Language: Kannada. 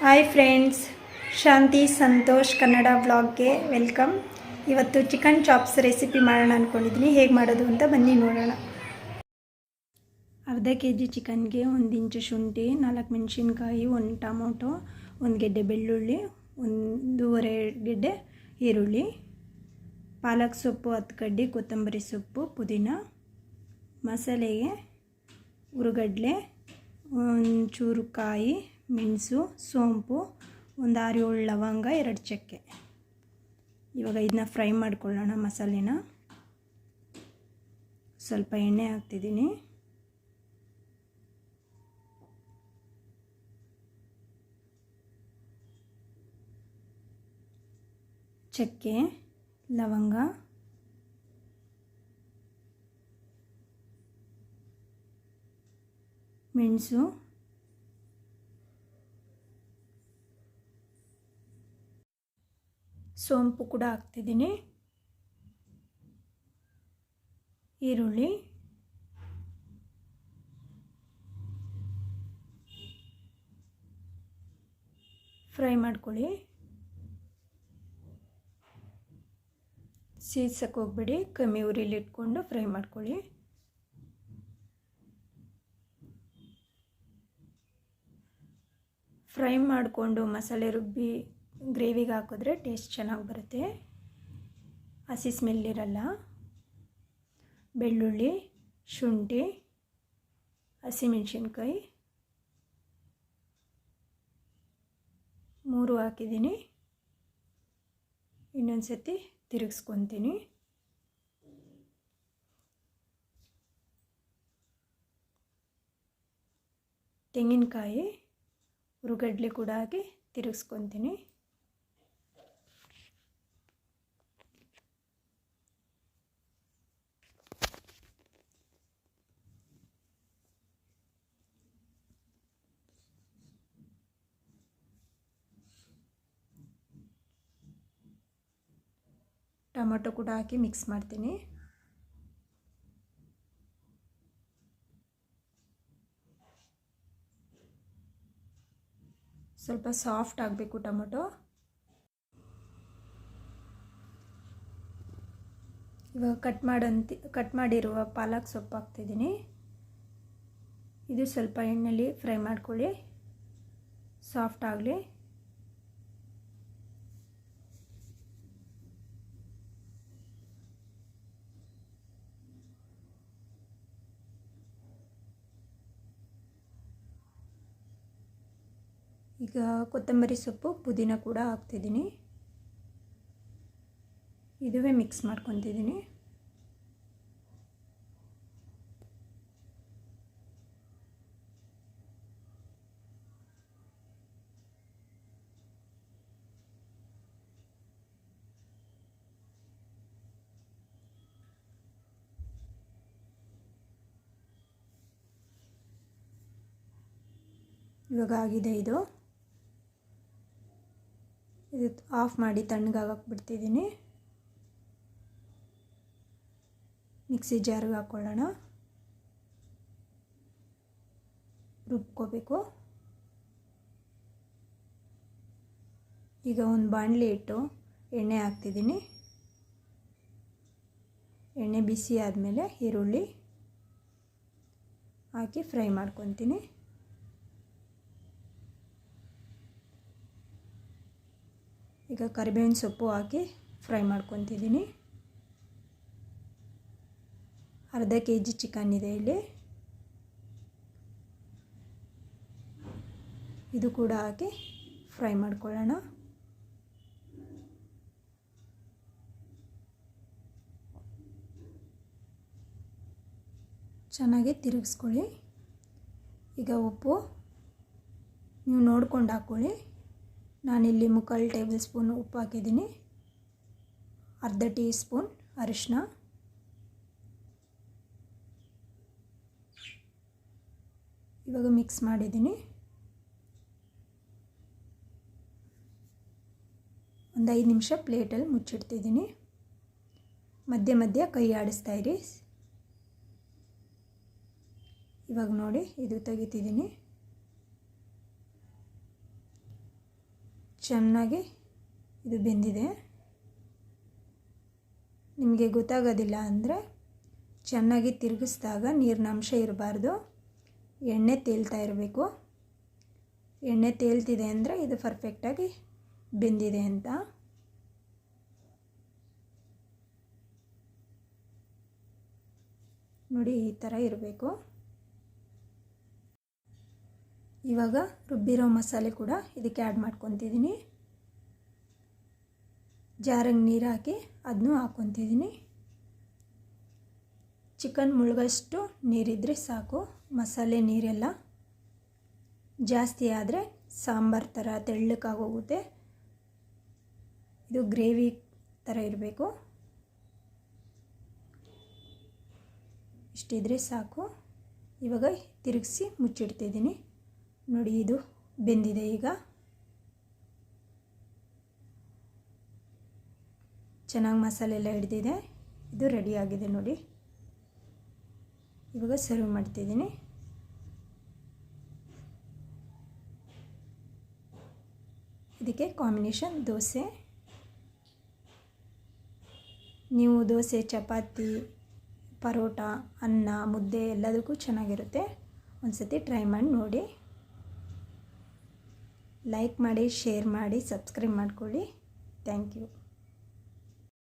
ಹಾಯ್ ಫ್ರೆಂಡ್ಸ್ ಶಾಂತಿ ಸಂತೋಷ್ ಕನ್ನಡ ಬ್ಲಾಗ್ಗೆ ವೆಲ್ಕಮ್ ಇವತ್ತು ಚಿಕನ್ ಚಾಪ್ಸ್ ರೆಸಿಪಿ ಮಾಡೋಣ ಅಂದ್ಕೊಂಡಿದ್ದೀನಿ ಹೇಗೆ ಮಾಡೋದು ಅಂತ ಬನ್ನಿ ನೋಡೋಣ. ಅರ್ಧ ಕೆ ಜಿ ಚಿಕನ್ಗೆ ಒಂದು ಇಂಚು ಶುಂಠಿ, ನಾಲ್ಕು ಮೆಣಸಿನ್ಕಾಯಿ, ಒಂದು ಟೊಮೊಟೊ, ಒಂದು ಗೆಡ್ಡೆ ಬೆಳ್ಳುಳ್ಳಿ, ಒಂದೂವರೆ ಗೆಡ್ಡೆ ಈರುಳ್ಳಿ, ಪಾಲಕ್ ಸೊಪ್ಪು ಹತ್ತು ಕಡ್ಡಿ, ಕೊತ್ತಂಬರಿ ಸೊಪ್ಪು, ಪುದೀನ, ಮಸಾಲೆಗೆ, ಉರುಗಡ್ಲೆ ಒಂಚೂರು ಕಾಯಿ ಮೆಣಸು ಸೋಂಪು ಒಂದು ಆರು ಏಳು ಲವಂಗ, ಎರಡು ಚಕ್ಕೆ. ಇವಾಗ ಇದನ್ನ ಫ್ರೈ ಮಾಡ್ಕೊಳ್ಳೋಣ ಮಸಾಲೆನ. ಸ್ವಲ್ಪ ಎಣ್ಣೆ ಹಾಕ್ತಿದ್ದೀನಿ. ಚಕ್ಕೆ, ಲವಂಗ. ಮೆಣಸು ಸೋಂಪು ಕೂಡ ಹಾಕ್ತಿದ್ದೀನಿ. ಈರುಳ್ಳಿ. ಫ್ರೈ ಮಾಡ್ಕೊಳ್ಳಿ. ಸೀಸಕ್ಕೆ ಹೋಗ್ಬೇಡಿ, ಕಮ್ಮಿ ಉರಿಲಿ ಇಟ್ಕೊಂಡು ಫ್ರೈ ಮಾಡ್ಕೊಳ್ಳಿ. ಫ್ರೈ ಮಾಡಿಕೊಂಡು ಮಸಾಲೆ ರುಬ್ಬಿ ಗ್ರೇವಿಗೆ ಹಾಕಿದ್ರೆ ಟೇಸ್ಟ್ ಚೆನ್ನಾಗಿ ಬರುತ್ತೆ. ಹಸಿ ಸ್ಮೆಲ್ ಇರಲ್ಲ. ಬೆಳ್ಳುಳ್ಳಿ, ಶುಂಠಿ, ಹಸಿಮೆಣ್ಸಿನ್ಕಾಯಿ ಮೂರು ಹಾಕಿದ್ದೀನಿ. ಇನ್ನೊಂದು ಸತಿ ತಿರುಗಿಸ್ಕೊತೀನಿ. ತೆಂಗಿನಕಾಯಿ, ಉರುಗಡ್ಲೆ ಕೂಡ ಹಾಕಿ ತಿರುಗಿಸ್ಕೊತೀನಿ. ಟೊಮೊಟೊ ಕೂಡ ಹಾಕಿ ಮಿಕ್ಸ್ ಮಾಡ್ತೀನಿ. ಸ್ವಲ್ಪ ಸಾಫ್ಟ್ ಆಗಬೇಕು ಟೊಮೊಟೊ. ಇವಾಗ ಕಟ್ ಮಾಡಂತಿ, ಕಟ್ ಮಾಡಿರುವ ಪಾಲಕ್ ಸೊಪ್ಪು ಹಾಕ್ತಿದ್ದೀನಿ. ಇದು ಸ್ವಲ್ಪ ಎಣ್ಣೆಯಲ್ಲಿ ಫ್ರೈ ಮಾಡ್ಕೊಳ್ಳಿ. ಸಾಫ್ಟ್ ಆಗಲಿ. ಈಗ ಕೊತ್ತಂಬರಿ ಸೊಪ್ಪು ಪುದೀನ ಕೂಡ ಹಾಕ್ತಿದ್ದೀನಿ. ಇದುವೇ ಮಿಕ್ಸ್ ಮಾಡ್ಕೊತಿದ್ದೀನಿ. ಇವಾಗ ಆಗಿದೆ ಇದು. ಇದು ಆಫ್ ಮಾಡಿ ತಣ್ಣಗಾಗಕ್ಕೆ ಬಿಡ್ತಿದ್ದೀನಿ. ಮಿಕ್ಸಿ ಜಾರ್ಗೆ ಹಾಕ್ಕೊಳ್ಳೋಣ. ರುಬ್ಕೋಬೇಕು. ಈಗ ಒಂದು ಬಾಣಲಿ ಇಟ್ಟು ಎಣ್ಣೆ ಹಾಕ್ತಿದ್ದೀನಿ. ಎಣ್ಣೆ ಬಿಸಿ ಆದಮೇಲೆ ಈರುಳ್ಳಿ ಹಾಕಿ ಫ್ರೈ ಮಾಡ್ಕೊತೀನಿ. ಈಗ ಕರಿಬೇವಿನ ಸೊಪ್ಪು ಹಾಕಿ ಫ್ರೈ ಮಾಡ್ಕೊತಿದ್ದೀನಿ. ಅರ್ಧ ಕೆ ಜಿ ಚಿಕನ್ ಇದೆ ಇಲ್ಲಿ. ಇದು ಕೂಡ ಹಾಕಿ ಫ್ರೈ ಮಾಡ್ಕೊಳ್ಳೋಣ. ಚೆನ್ನಾಗಿ ತಿರುಗಿಸ್ಕೊಳ್ಳಿ. ಈಗ ಉಪ್ಪು ನೀವು ನೋಡ್ಕೊಂಡು ಹಾಕ್ಕೊಳ್ಳಿ ನಾನಿಲ್ಲಿ ಮುಕ್ಕಾಲು ಟೇಬಲ್ ಸ್ಪೂನ್ ಉಪ್ಪು ಹಾಕಿದ್ದೀನಿ ಅರ್ಧ ಟೀ ಸ್ಪೂನ್ ಅರಿಶಿನ ಇವಾಗ ಮಿಕ್ಸ್ ಮಾಡಿದ್ದೀನಿ. ಒಂದು ಐದು ನಿಮಿಷ ಪ್ಲೇಟಲ್ಲಿ ಮುಚ್ಚಿಡ್ತಿದ್ದೀನಿ. ಮಧ್ಯೆ ಮಧ್ಯೆ ಕೈ ಆಡಿಸ್ತಾ ಇರಿ. ಇವಾಗ ನೋಡಿ, ಇದು ತೆಗಿತಿದ್ದೀನಿ. ಚೆನ್ನಾಗಿ ಇದು ಬೆಂದಿದೆ. ನಿಮಗೆ ಗೊತ್ತಾಗೋದಿಲ್ಲ ಅಂದರೆ ಚೆನ್ನಾಗಿ ತಿರುಗಿಸಿದಾಗ ನೀರಿನ ಅಂಶ ಇರಬಾರ್ದು. ಎಣ್ಣೆ ತೇಲ್ತಾ ಇರಬೇಕು. ಎಣ್ಣೆ ತೇಲ್ತಿದೆ ಅಂದರೆ ಇದು ಪರ್ಫೆಕ್ಟಾಗಿ ಬೆಂದಿದೆ ಅಂತ. ನೋಡಿ ಈ ಥರ ಇರಬೇಕು. ಇವಾಗ ರುಬ್ಬಿರೋ ಮಸಾಲೆ ಕೂಡ ಇದಕ್ಕೆ ಆ್ಯಡ್ ಮಾಡ್ಕೊತಿದ್ದೀನಿ. ಜಾರಂಗೆ ನೀರು ಹಾಕಿ ಅದನ್ನೂ ಹಾಕ್ಕೊತಿದ್ದೀನಿ ಚಿಕನ್ ಮುಳುಗಷ್ಟು ನೀರಿದ್ದರೆ ಸಾಕು, ಮಸಾಲೆ ನೀರೆಲ್ಲ. ಜಾಸ್ತಿ ಆದರೆ ಸಾಂಬಾರು ಥರ ತೆಳ್ಳಕ್ಕಾಗೋಗುತ್ತೆ ಇದು ಗ್ರೇವಿ ಥರ ಇರಬೇಕು. ಇಷ್ಟಿದ್ರೆ ಸಾಕು. ಇವಾಗ ತಿರುಗಿಸಿ ಮುಚ್ಚಿಡ್ತಿದ್ದೀನಿ. ನೋಡಿ ಇದು ಬೆಂದಿದೆ ಈಗ. ಚೆನ್ನಾಗಿ ಮಸಾಲೆ ಎಲ್ಲ ಹಿಡಿದಿದೆ. ಇದು ರೆಡಿಯಾಗಿದೆ ನೋಡಿ. ಇವಾಗ ಸರ್ವ್ ಮಾಡ್ತಿದ್ದೀನಿ. ಇದಕ್ಕೆ ಕಾಂಬಿನೇಷನ್ ದೋಸೆ. ನೀವು ದೋಸೆ, ಚಪಾತಿ, ಪರೋಟ, ಅನ್ನ, ಮುದ್ದೆ ಎಲ್ಲದಕ್ಕೂ ಚೆನ್ನಾಗಿರುತ್ತೆ. ಒಂದು ಸತಿ ಟ್ರೈ ಮಾಡಿ ನೋಡಿ. ಲೈಕ್ ಮಾಡಿ ಶೇರ್ ಮಾಡಿ ಸಬ್ಸ್ಕ್ರೈಬ್ ಮಾಡಿಕೊಳ್ಳಿ. Thank you